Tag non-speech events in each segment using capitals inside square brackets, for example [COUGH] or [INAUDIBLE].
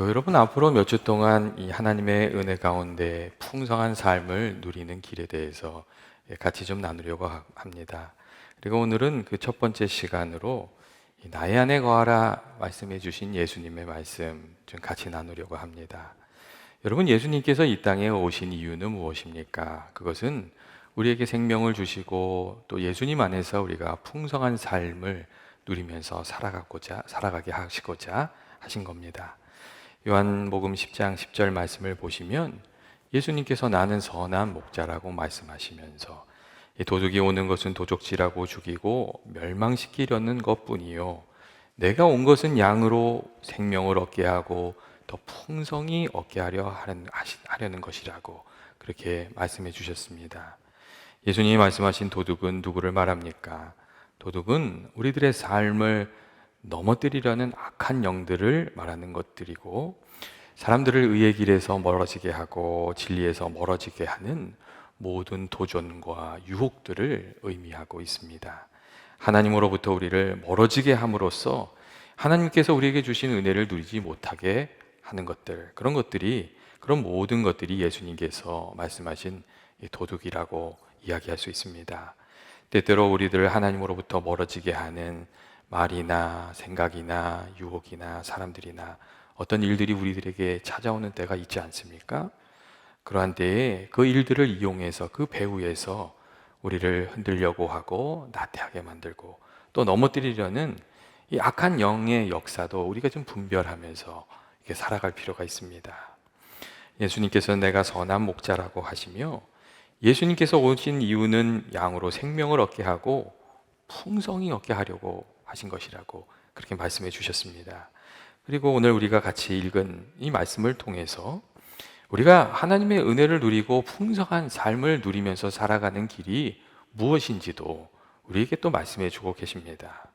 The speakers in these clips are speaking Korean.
교회 여러분 앞으로 몇 주 동안 이 하나님의 은혜 가운데 풍성한 삶을 누리는 길에 대해서 같이 좀 나누려고 하- 합니다. 그리고 오늘은 그 첫 번째 시간으로 이 나의 안에 거하라 말씀해 주신 예수님의 말씀 좀 같이 나누려고 합니다. 여러분 예수님께서 이 땅에 오신 이유는 무엇입니까? 그것은 우리에게 생명을 주시고 또 예수님 안에서 우리가 풍성한 삶을 누리면서 살아가고자 살아가게 하시고자 하신 겁니다. 요한복음 10장 10절 말씀을 보시면 예수님께서 나는 선한 목자라고 말씀하시면서 이 도둑이 오는 것은 도적질하고 죽이고 멸망시키려는 것뿐이요 내가 온 것은 양으로 생명을 얻게 하고 더 풍성히 얻게 하려 하려는 것이라고 그렇게 말씀해 주셨습니다. 예수님이 말씀하신 도둑은 누구를 말합니까? 도둑은 우리들의 삶을 넘어뜨리려는 악한 영들을 말하는 것들이고 사람들을 의의 길에서 멀어지게 하고 진리에서 멀어지게 하는 모든 도전과 유혹들을 의미하고 있습니다. 하나님으로부터 우리를 멀어지게 함으로써 하나님께서 우리에게 주신 은혜를 누리지 못하게 하는 것들, 그런 것들이, 그런 모든 것들이 예수님께서 말씀하신 이 도둑이라고 이야기할 수 있습니다. 때때로 우리들을 하나님으로부터 멀어지게 하는 말이나 생각이나 유혹이나 사람들이나 어떤 일들이 우리들에게 찾아오는 때가 있지 않습니까? 그러한 때에 그 일들을 이용해서 그 배후에서 우리를 흔들려고 하고 나태하게 만들고 또 넘어뜨리려는 이 악한 영의 역사도 우리가 좀 분별하면서 이렇게 살아갈 필요가 있습니다. 예수님께서 내가 선한 목자라고 하시며 예수님께서 오신 이유는 양으로 생명을 얻게 하고 풍성히 얻게 하려고 하신 것이라고 그렇게 말씀해 주셨습니다. 그리고 오늘 우리가 같이 읽은 이 말씀을 통해서 우리가 하나님의 은혜를 누리고 풍성한 삶을 누리면서 살아가는 길이 무엇인지도 우리에게 또 말씀해 주고 계십니다.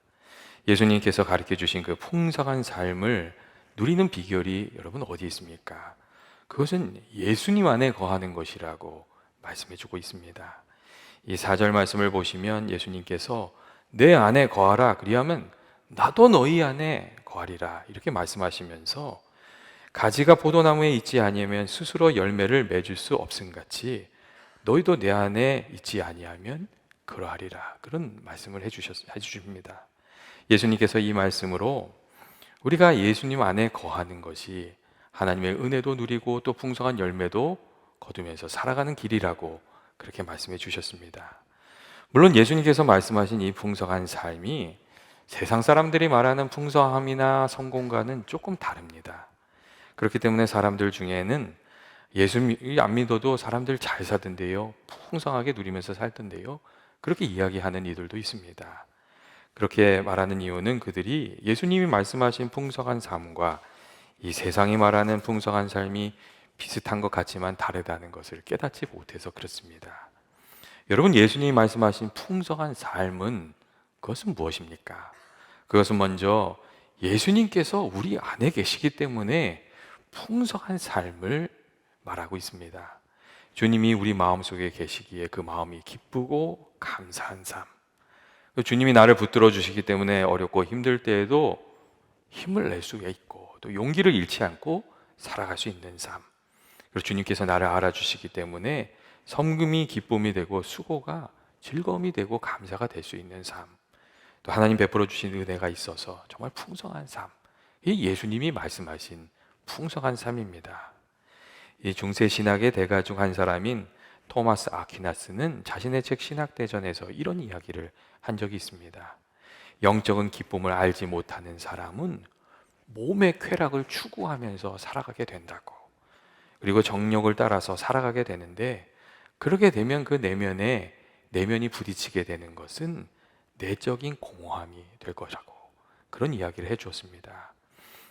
예수님께서 가르쳐 주신 그 풍성한 삶을 누리는 비결이 여러분 어디 있습니까? 그것은 예수님 안에 거하는 것이라고 말씀해 주고 있습니다. 이 4절 말씀을 보시면 예수님께서 내 안에 거하라 그리하면 나도 너희 안에 거하리라 이렇게 말씀하시면서 가지가 포도나무에 있지 아니하면 스스로 열매를 맺을 수 없음 같이 너희도 내 안에 있지 아니하면 그러하리라 그런 말씀을 해주셨 해주십니다. 예수님께서 이 말씀으로 우리가 예수님 안에 거하는 것이 하나님의 은혜도 누리고 또 풍성한 열매도 거두면서 살아가는 길이라고 그렇게 말씀해 주셨습니다. 물론 예수님께서 말씀하신 이 풍성한 삶이 세상 사람들이 말하는 풍성함이나 성공과는 조금 다릅니다. 그렇기 때문에 사람들 중에는 예수 안 믿어도 사람들 잘 사던데요. 풍성하게 누리면서 살던데요. 그렇게 이야기하는 이들도 있습니다. 그렇게 말하는 이유는 그들이 예수님이 말씀하신 풍성한 삶과 이 세상이 말하는 풍성한 삶이 비슷한 것 같지만 다르다는 것을 깨닫지 못해서 그렇습니다. 여러분 예수님이 말씀하신 풍성한 삶은 그것은 무엇입니까? 그것은 먼저 예수님께서 우리 안에 계시기 때문에 풍성한 삶을 말하고 있습니다. 주님이 우리 마음 속에 계시기에 그 마음이 기쁘고 감사한 삶. 주님이 나를 붙들어 주시기 때문에 어렵고 힘들 때에도 힘을 낼 수 있고 또 용기를 잃지 않고 살아갈 수 있는 삶. 그리고 주님께서 나를 알아주시기 때문에 섬금이 기쁨이 되고 수고가 즐거움이 되고 감사가 될 수 있는 삶. 또 하나님 베풀어 주신 은혜가 있어서 정말 풍성한 삶. 이 예수님이 말씀하신 풍성한 삶입니다. 이 중세 신학의 대가 중 한 사람인 토마스 아퀴나스는 자신의 책 신학대전에서 이런 이야기를 한 적이 있습니다. 영적인 기쁨을 알지 못하는 사람은 몸의 쾌락을 추구하면서 살아가게 된다고. 그리고 정욕을 따라서 살아가게 되는데 그렇게 되면 그 내면에 내면이 부딪히게 되는 것은 내적인 공허함이 될 것이라고 그런 이야기를 해 주었습니다.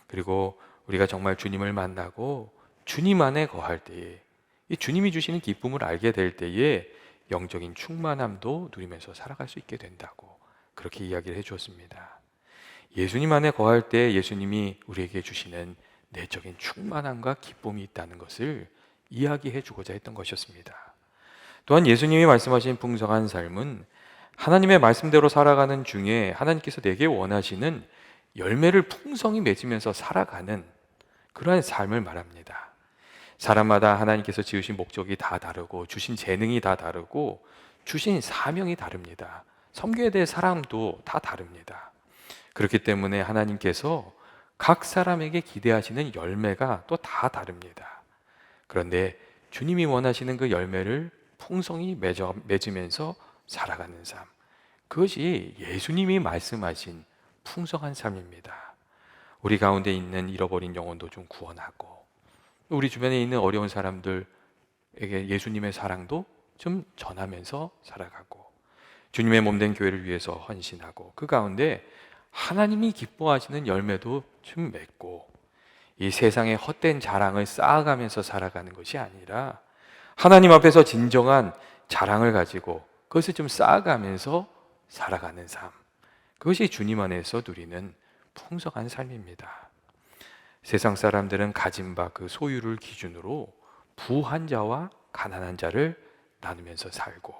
그리고 우리가 정말 주님을 만나고 주님 안에 거할 때에 이 주님이 주시는 기쁨을 알게 될 때에 영적인 충만함도 누리면서 살아갈 수 있게 된다고 그렇게 이야기를 해 주었습니다. 예수님 안에 거할 때 예수님이 우리에게 주시는 내적인 충만함과 기쁨이 있다는 것을 이야기해 주고자 했던 것이었습니다. 또한 예수님이 말씀하신 풍성한 삶은 하나님의 말씀대로 살아가는 중에 하나님께서 내게 원하시는 열매를 풍성히 맺으면서 살아가는 그러한 삶을 말합니다. 사람마다 하나님께서 지으신 목적이 다 다르고 주신 재능이 다 다르고 주신 사명이 다릅니다. 섬겨야 될 사람도 다 다릅니다. 그렇기 때문에 하나님께서 각 사람에게 기대하시는 열매가 또 다 다릅니다. 그런데 주님이 원하시는 그 열매를 풍성히 맺어, 맺으면서 살아가는 삶. 그것이 예수님이 말씀하신 풍성한 삶입니다. 우리 가운데 있는 잃어버린 영혼도 좀 구원하고, 우리 주변에 있는 어려운 사람들에게 예수님의 사랑도 좀 전하면서 살아가고, 주님의 몸된 교회를 위해서 헌신하고, 그 가운데 하나님이 기뻐하시는 열매도 좀 맺고, 이 세상의 헛된 자랑을 쌓아가면서 살아가는 것이 아니라, 하나님 앞에서 진정한 자랑을 가지고 그것을 좀 쌓아가면서 살아가는 삶. 그것이 주님 안에서 누리는 풍성한 삶입니다. 세상 사람들은 가진 바 그 소유를 기준으로 부한 자와 가난한 자를 나누면서 살고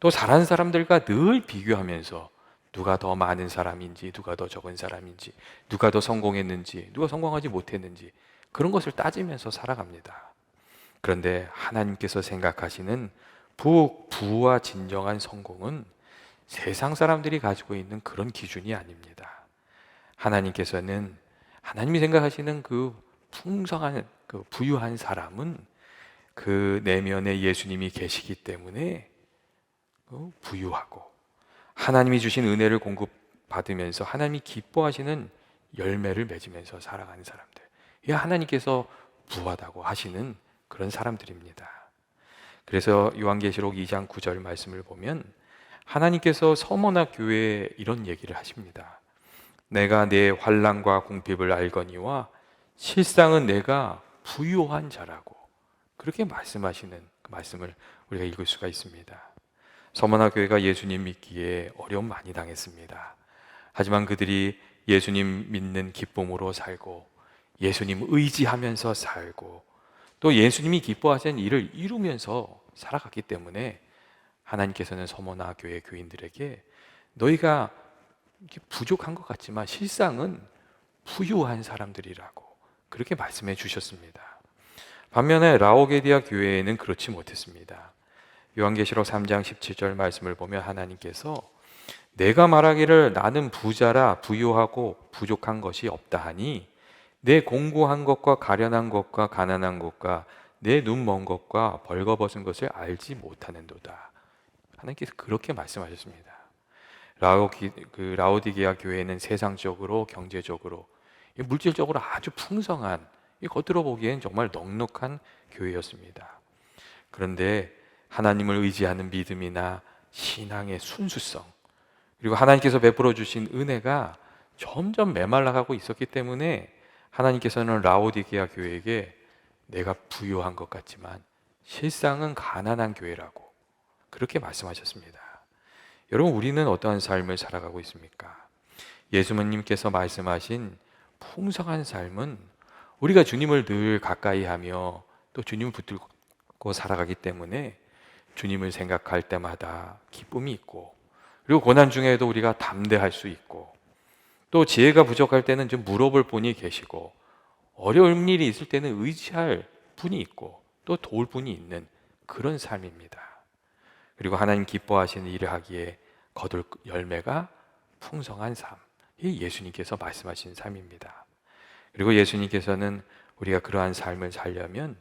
또 잘한 사람들과 늘 비교하면서 누가 더 많은 사람인지 누가 더 적은 사람인지 누가 더 성공했는지 누가 성공하지 못했는지 그런 것을 따지면서 살아갑니다. 그런데 하나님께서 생각하시는 부, 부와 진정한 성공은 세상 사람들이 가지고 있는 그런 기준이 아닙니다. 하나님께서는 하나님이 생각하시는 그 풍성한 그 부유한 사람은 그 내면에 예수님이 계시기 때문에 그 부유하고 하나님이 주신 은혜를 공급받으면서 하나님이 기뻐하시는 열매를 맺으면서 살아가는 사람들. 이 하나님께서 부하다고 하시는 그런 사람들입니다. 그래서 요한계시록 2장 9절 말씀을 보면 하나님께서 서머나 교회에 이런 얘기를 하십니다. 내가 내 환란과 궁핍을 알거니와 실상은 내가 부유한 자라고 그렇게 말씀하시는 그 말씀을 우리가 읽을 수가 있습니다. 서머나 교회가 예수님 믿기에 어려움 많이 당했습니다. 하지만 그들이 예수님 믿는 기쁨으로 살고 예수님 의지하면서 살고 또 예수님이 기뻐하시는 일을 이루면서 살아갔기 때문에 하나님께서는 서머나 교회 교인들에게 너희가 부족한 것 같지만 실상은 부유한 사람들이라고 그렇게 말씀해 주셨습니다. 반면에 라오게디아 교회에는 그렇지 못했습니다. 요한계시록 3장 17절 말씀을 보면 하나님께서 내가 말하기를 나는 부자라 부유하고 부족한 것이 없다 하니 내 공고한 것과 가련한 것과 가난한 것과 내 눈 먼 것과 벌거벗은 것을 알지 못하는도다. 하나님께서 그렇게 말씀하셨습니다. 라오기, 그 라오디게아 교회는 세상적으로 경제적으로 물질적으로 아주 풍성한 겉으로 보기엔 정말 넉넉한 교회였습니다. 그런데 하나님을 의지하는 믿음이나 신앙의 순수성 그리고 하나님께서 베풀어 주신 은혜가 점점 메말라가고 있었기 때문에 하나님께서는 라오디게아 교회에게 내가 부유한 것 같지만 실상은 가난한 교회라고 그렇게 말씀하셨습니다. 여러분 우리는 어떠한 삶을 살아가고 있습니까? 예수님께서 말씀하신 풍성한 삶은 우리가 주님을 늘 가까이 하며 또 주님을 붙들고 살아가기 때문에 주님을 생각할 때마다 기쁨이 있고 그리고 고난 중에도 우리가 담대할 수 있고 또 지혜가 부족할 때는 좀 물어볼 분이 계시고 어려운 일이 있을 때는 의지할 분이 있고 또 도울 분이 있는 그런 삶입니다. 그리고 하나님 기뻐하시는 일을 하기에 거둘 열매가 풍성한 삶. 이 예수님께서 말씀하신 삶입니다. 그리고 예수님께서는 우리가 그러한 삶을 살려면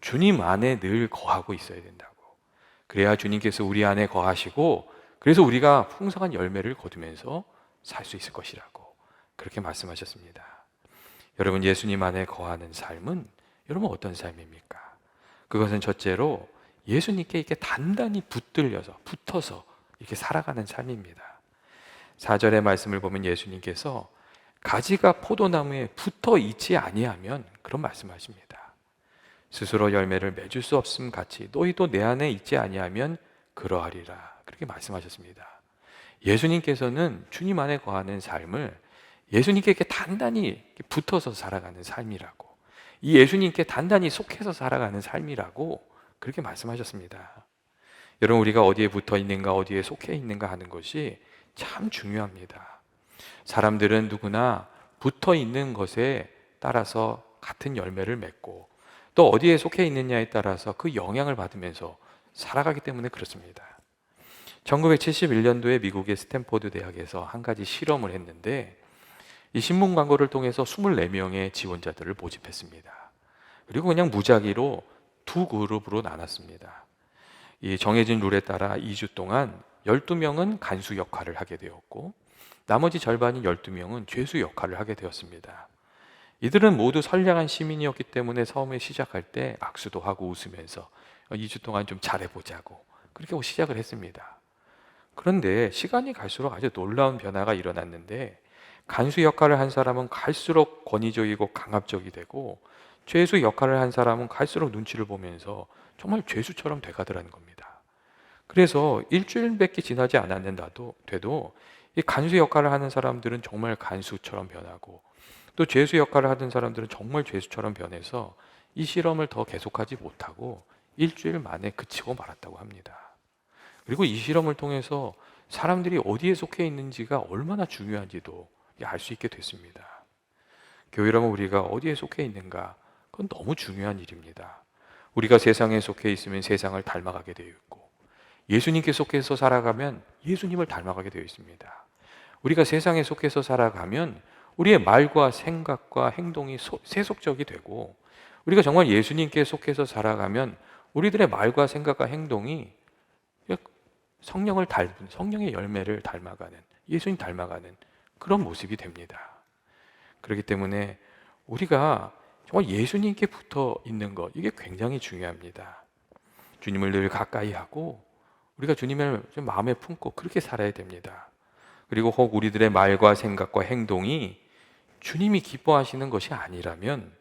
주님 안에 늘 거하고 있어야 된다고. 그래야 주님께서 우리 안에 거하시고 그래서 우리가 풍성한 열매를 거두면서 살 수 있을 것이라고 그렇게 말씀하셨습니다. 여러분 예수님 안에 거하는 삶은 여러분 어떤 삶입니까? 그것은 첫째로 예수님께 이렇게 단단히 붙들려서 붙어서 이렇게 살아가는 삶입니다. 4절의 말씀을 보면 예수님께서 가지가 포도나무에 붙어 있지 아니하면 그런 말씀하십니다. 스스로 열매를 맺을 수 없음 같이 너희도 내 안에 있지 아니하면 그러하리라. 그렇게 말씀하셨습니다. 예수님께서는 주님 안에 거하는 삶을 예수님께 단단히 붙어서 살아가는 삶이라고 이 예수님께 단단히 속해서 살아가는 삶이라고 그렇게 말씀하셨습니다. 여러분 우리가 어디에 붙어 있는가 어디에 속해 있는가 하는 것이 참 중요합니다. 사람들은 누구나 붙어 있는 것에 따라서 같은 열매를 맺고 또 어디에 속해 있느냐에 따라서 그 영향을 받으면서 살아가기 때문에 그렇습니다. 1971년도에 미국의 스탠포드 대학에서 한 가지 실험을 했는데 이 신문 광고를 통해서 24명의 지원자들을 모집했습니다. 그리고 그냥 무작위로 두 그룹으로 나눴습니다. 이 정해진 룰에 따라 2주 동안 12명은 간수 역할을 하게 되었고 나머지 절반인 12명은 죄수 역할을 하게 되었습니다. 이들은 모두 선량한 시민이었기 때문에 처음에 시작할 때 악수도 하고 웃으면서 2주 동안 좀 잘해보자고 그렇게 시작을 했습니다. 그런데 시간이 갈수록 아주 놀라운 변화가 일어났는데 간수 역할을 한 사람은 갈수록 권위적이고 강압적이 되고 죄수 역할을 한 사람은 갈수록 눈치를 보면서 정말 죄수처럼 돼가더라는 겁니다. 그래서 일주일밖에 지나지 않았는데도 돼도 이 간수 역할을 하는 사람들은 정말 간수처럼 변하고 또 죄수 역할을 하던 사람들은 정말 죄수처럼 변해서 이 실험을 더 계속하지 못하고 일주일 만에 그치고 말았다고 합니다. 그리고 이 실험을 통해서 사람들이 어디에 속해 있는지가 얼마나 중요한지도 알 수 있게 됐습니다. 교회라면 우리가 어디에 속해 있는가? 그건 너무 중요한 일입니다. 우리가 세상에 속해 있으면 세상을 닮아가게 되어 있고, 예수님께 속해서 살아가면 예수님을 닮아가게 되어 있습니다. 우리가 세상에 속해서 살아가면 우리의 말과 생각과 행동이 세속적이 되고, 우리가 정말 예수님께 속해서 살아가면 우리들의 말과 생각과 행동이 성령을 닮은 성령의 열매를 닮아가는 예수님 닮아가는 그런 모습이 됩니다. 그렇기 때문에 우리가 정말 예수님께 붙어 있는 것 이게 굉장히 중요합니다. 주님을 늘 가까이 하고 우리가 주님을 좀 마음에 품고 그렇게 살아야 됩니다. 그리고 혹 우리들의 말과 생각과 행동이 주님이 기뻐하시는 것이 아니라면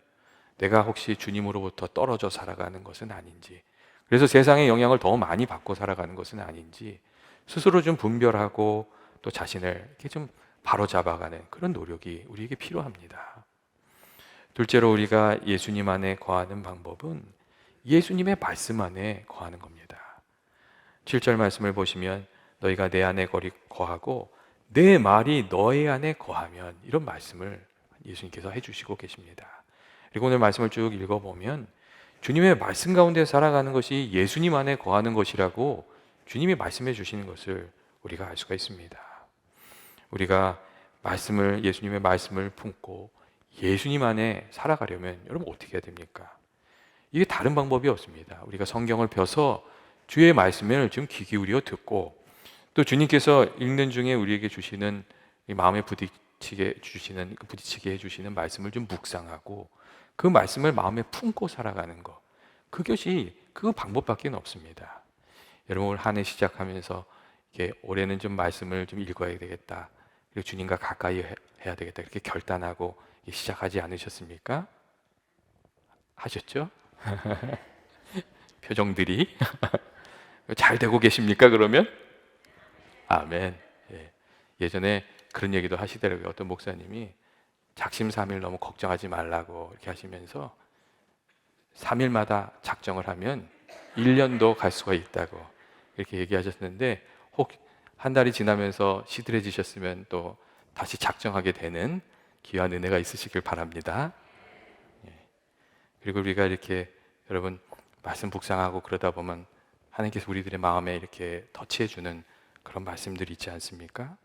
내가 혹시 주님으로부터 떨어져 살아가는 것은 아닌지 그래서 세상의 영향을 더 많이 받고 살아가는 것은 아닌지 스스로 좀 분별하고 또 자신을 이렇게 좀 바로 잡아가는 그런 노력이 우리에게 필요합니다. 둘째로 우리가 예수님 안에 거하는 방법은 예수님의 말씀 안에 거하는 겁니다. 7절 말씀을 보시면 너희가 내 안에 거하고 내 말이 너희 안에 거하면 이런 말씀을 예수님께서 해주시고 계십니다. 그리고 오늘 말씀을 쭉 읽어보면 주님의 말씀 가운데 살아가는 것이 예수님 안에 거하는 것이라고 주님이 말씀해 주시는 것을 우리가 알 수가 있습니다. 우리가 말씀을 예수님의 말씀을 품고 예수님 안에 살아가려면 여러분 어떻게 해야 됩니까? 이게 다른 방법이 없습니다. 우리가 성경을 펴서 주의 말씀을 좀귀 기울여 듣고 또 주님께서 읽는 중에 우리에게 주시는 마음에 부딪히게 주시는 부딪히게 해 주시는 말씀을 좀 묵상하고 그 말씀을 마음에 품고 살아가는 것. 그것이 그 방법밖에 없습니다. 여러분 한해 시작하면서 올해는 좀 말씀을 좀 읽어야 되겠다. 주님과 가까이 해야 되겠다. 이렇게 결단하고 시작하지 않으셨습니까? 하셨죠? [LAUGHS] 표정들이 [LAUGHS] 잘 되고 계십니까? 그러면 아멘. 예. 예전에 그런 얘기도 하시더라고요. 어떤 목사님이 작심삼일 너무 걱정하지 말라고 이렇게 하시면서 3일마다 작정을 하면 1년도 갈 수가 있다고 이렇게 얘기하셨는데 혹 한 달이 지나면서 시들해지셨으면 또 다시 작정하게 되는 귀한 은혜가 있으시길 바랍니다. 예. 그리고 우리가 이렇게 여러분 말씀 묵상하고 그러다 보면 하나님께서 우리들의 마음에 이렇게 터치해 주는 그런 말씀들이 있지 않습니까?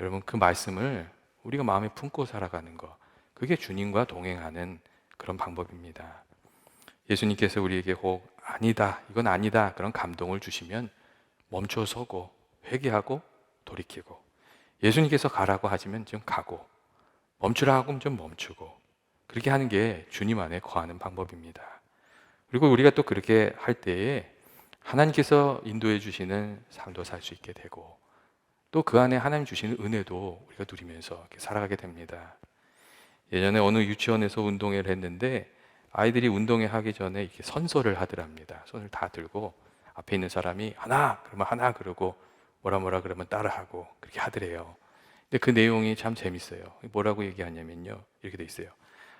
여러분 그 말씀을 우리가 마음에 품고 살아가는 것 그게 주님과 동행하는 그런 방법입니다. 예수님께서 우리에게 혹 아니다, 이건 아니다 그런 감동을 주시면 멈춰 서고 회개하고 돌이키고 예수님께서 가라고 하시면 좀 가고 멈추라 하면 좀 멈추고 그렇게 하는 게 주님 안에 거하는 방법입니다. 그리고 우리가 또 그렇게 할 때에 하나님께서 인도해 주시는 삶도 살 수 있게 되고 또 그 안에 하나님 주시는 은혜도 우리가 누리면서 살아가게 됩니다. 예전에 어느 유치원에서 운동회를 했는데 아이들이 운동회 하기 전에 이렇게 선서를 하더랍니다. 손을 다 들고 앞에 있는 사람이 하나 그러면 하나 그러고 뭐라 뭐라 그러면 따라하고 그렇게 하더래요. 근데 그 내용이 참 재밌어요. 뭐라고 얘기하냐면요. 이렇게 돼 있어요.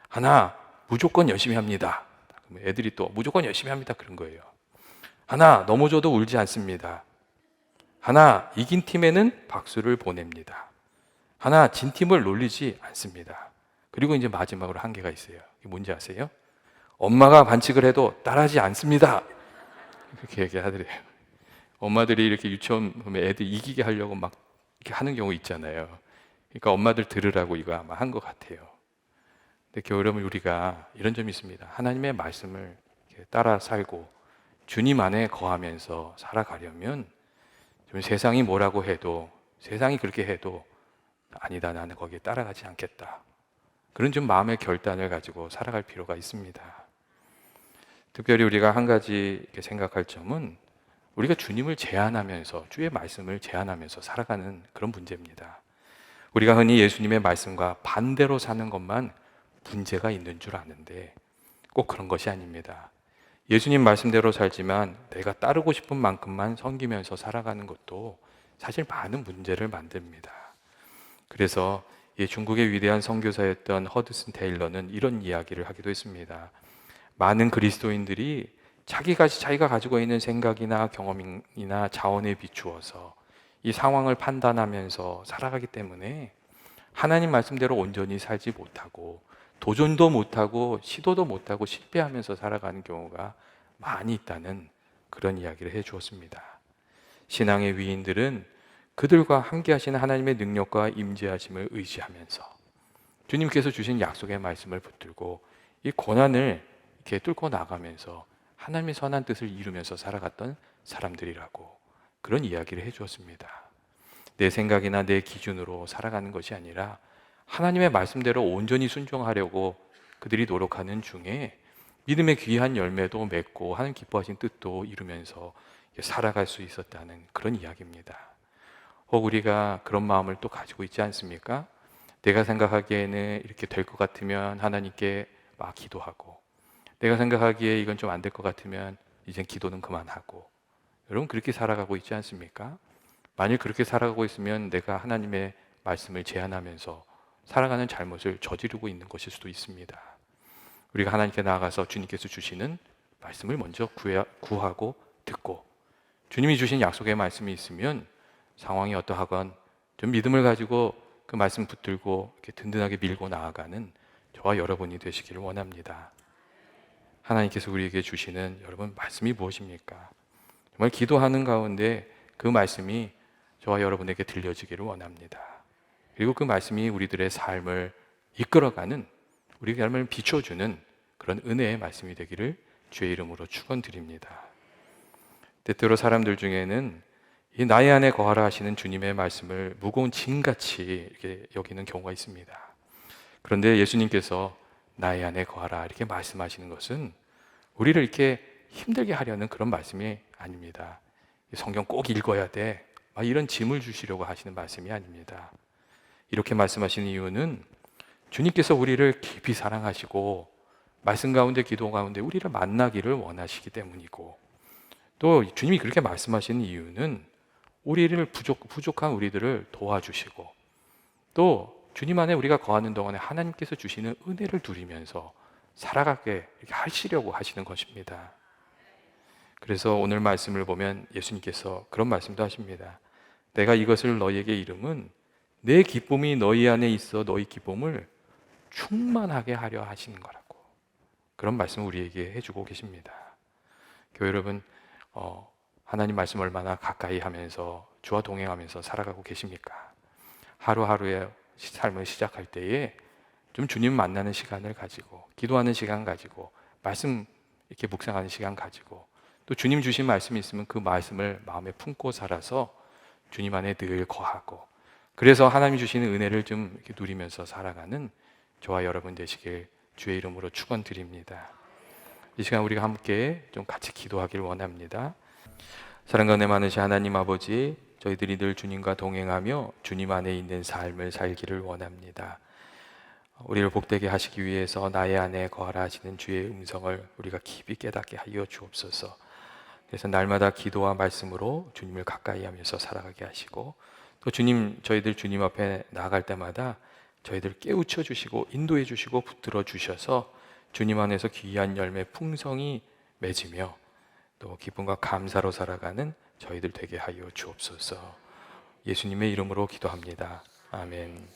하나 무조건 열심히 합니다. 애들이 또 무조건 열심히 합니다. 그런 거예요. 하나 넘어져도 울지 않습니다. 하나 이긴 팀에는 박수를 보냅니다. 하나 진 팀을 놀리지 않습니다. 그리고 이제 마지막으로 한 개가 있어요. 이게 뭔지 아세요? 엄마가 반칙을 해도 따라하지 않습니다. 그렇게 얘기하더래요. 엄마들이 이렇게 유치원 보면 애들 이기게 하려고 막 이렇게 하는 경우 있잖아요. 그러니까 엄마들 들으라고 이거 아마 한 것 같아요. 근데 여러분 우리가 이런 점이 있습니다. 하나님의 말씀을 따라 살고 주님 안에 거하면서 살아가려면 좀 세상이 뭐라고 해도 세상이 그렇게 해도 아니다 나는 거기에 따라가지 않겠다. 그런 좀 마음의 결단을 가지고 살아갈 필요가 있습니다. 특별히 우리가 한 가지 생각할 점은 우리가 주님을 제한하면서 주의 말씀을 제한하면서 살아가는 그런 문제입니다. 우리가 흔히 예수님의 말씀과 반대로 사는 것만 문제가 있는 줄 아는데 꼭 그런 것이 아닙니다. 예수님 말씀대로 살지만 내가 따르고 싶은 만큼만 섬기면서 살아가는 것도 사실 많은 문제를 만듭니다. 그래서 이 중국의 위대한 선교사였던 허드슨 테일러는 이런 이야기를 하기도 했습니다. 많은 그리스도인들이 자기가 자기가 가지고 있는 생각이나 경험이나 자원에 비추어서 이 상황을 판단하면서 살아가기 때문에 하나님 말씀대로 온전히 살지 못하고 도전도 못하고 시도도 못하고 실패하면서 살아가는 경우가 많이 있다는 그런 이야기를 해 주었습니다. 신앙의 위인들은 그들과 함께 하시는 하나님의 능력과 임재하심을 의지하면서 주님께서 주신 약속의 말씀을 붙들고 이 고난을 이렇게 뚫고 나가면서 하나님의 선한 뜻을 이루면서 살아갔던 사람들이라고 그런 이야기를 해 주었습니다. 내 생각이나 내 기준으로 살아가는 것이 아니라 하나님의 말씀대로 온전히 순종하려고 그들이 노력하는 중에 믿음의 귀한 열매도 맺고 하는 기뻐하신 뜻도 이루면서 살아갈 수 있었다는 그런 이야기입니다. 혹 우리가 그런 마음을 또 가지고 있지 않습니까? 내가 생각하기에는 이렇게 될 것 같으면 하나님께 막 기도하고 내가 생각하기에 이건 좀 안 될 것 같으면 이젠 기도는 그만하고 여러분 그렇게 살아가고 있지 않습니까? 만일 그렇게 살아가고 있으면 내가 하나님의 말씀을 제한하면서 살아가는 잘못을 저지르고 있는 것일 수도 있습니다. 우리가 하나님께 나아가서 주님께서 주시는 말씀을 먼저 구하고 듣고 주님이 주신 약속의 말씀이 있으면 상황이 어떠하건 좀 믿음을 가지고 그 말씀 붙들고 이렇게 든든하게 밀고 나아가는 저와 여러분이 되시기를 원합니다. 하나님께서 우리에게 주시는 여러분 말씀이 무엇입니까? 정말 기도하는 가운데 그 말씀이 저와 여러분에게 들려지기를 원합니다. 그리고 그 말씀이 우리들의 삶을 이끌어가는 우리의 삶을 비춰주는 그런 은혜의 말씀이 되기를 주의 이름으로 축원드립니다. 때때로 사람들 중에는 이 나의 안에 거하라 하시는 주님의 말씀을 무거운 짐같이 이렇게 여기는 경우가 있습니다. 그런데 예수님께서 나의 안에 거하라 이렇게 말씀하시는 것은 우리를 이렇게 힘들게 하려는 그런 말씀이 아닙니다. 성경 꼭 읽어야 돼. 이런 짐을 주시려고 하시는 말씀이 아닙니다. 이렇게 말씀하시는 이유는 주님께서 우리를 깊이 사랑하시고 말씀 가운데 기도 가운데 우리를 만나기를 원하시기 때문이고 또 주님이 그렇게 말씀하시는 이유는 우리를 부족, 부족한 우리들을 도와주시고 또 주님 안에 우리가 거하는 동안에 하나님께서 주시는 은혜를 누리면서 살아가게 하시려고 하시는 것입니다. 그래서 오늘 말씀을 보면 예수님께서 그런 말씀도 하십니다. 내가 이것을 너희에게 이름은 내 기쁨이 너희 안에 있어 너희 기쁨을 충만하게 하려 하시는 거라고. 그런 말씀을 우리에게 해주고 계십니다. 교회 여러분, 어, 하나님 말씀 얼마나 가까이 하면서 주와 동행하면서 살아가고 계십니까? 하루하루의 삶을 시작할 때에 좀 주님 만나는 시간을 가지고 기도하는 시간 가지고 말씀 이렇게 묵상하는 시간 가지고 또 주님 주신 말씀이 있으면 그 말씀을 마음에 품고 살아서 주님 안에 늘 거하고 그래서 하나님이 주시는 은혜를 좀 이렇게 누리면서 살아가는 저와 여러분 되시길 주의 이름으로 축원드립니다. 이 시간 우리가 함께 좀 같이 기도하길 원합니다. 사랑과 은혜 많으신 하나님 아버지, 저희들이 늘 주님과 동행하며 주님 안에 있는 삶을 살기를 원합니다. 우리를 복되게 하시기 위해서 나의 안에 거하라 하시는 주의 음성을 우리가 깊이 깨닫게 하여 주옵소서. 그래서 날마다 기도와 말씀으로 주님을 가까이 하면서 살아가게 하시고 또 주님 저희들 주님 앞에 나아갈 때마다 저희들 깨우쳐 주시고 인도해 주시고 붙들어 주셔서 주님 안에서 귀한 열매 풍성이 맺으며 또 기쁨과 감사로 살아가는 저희들 되게 하여 주옵소서. 예수님의 이름으로 기도합니다. 아멘.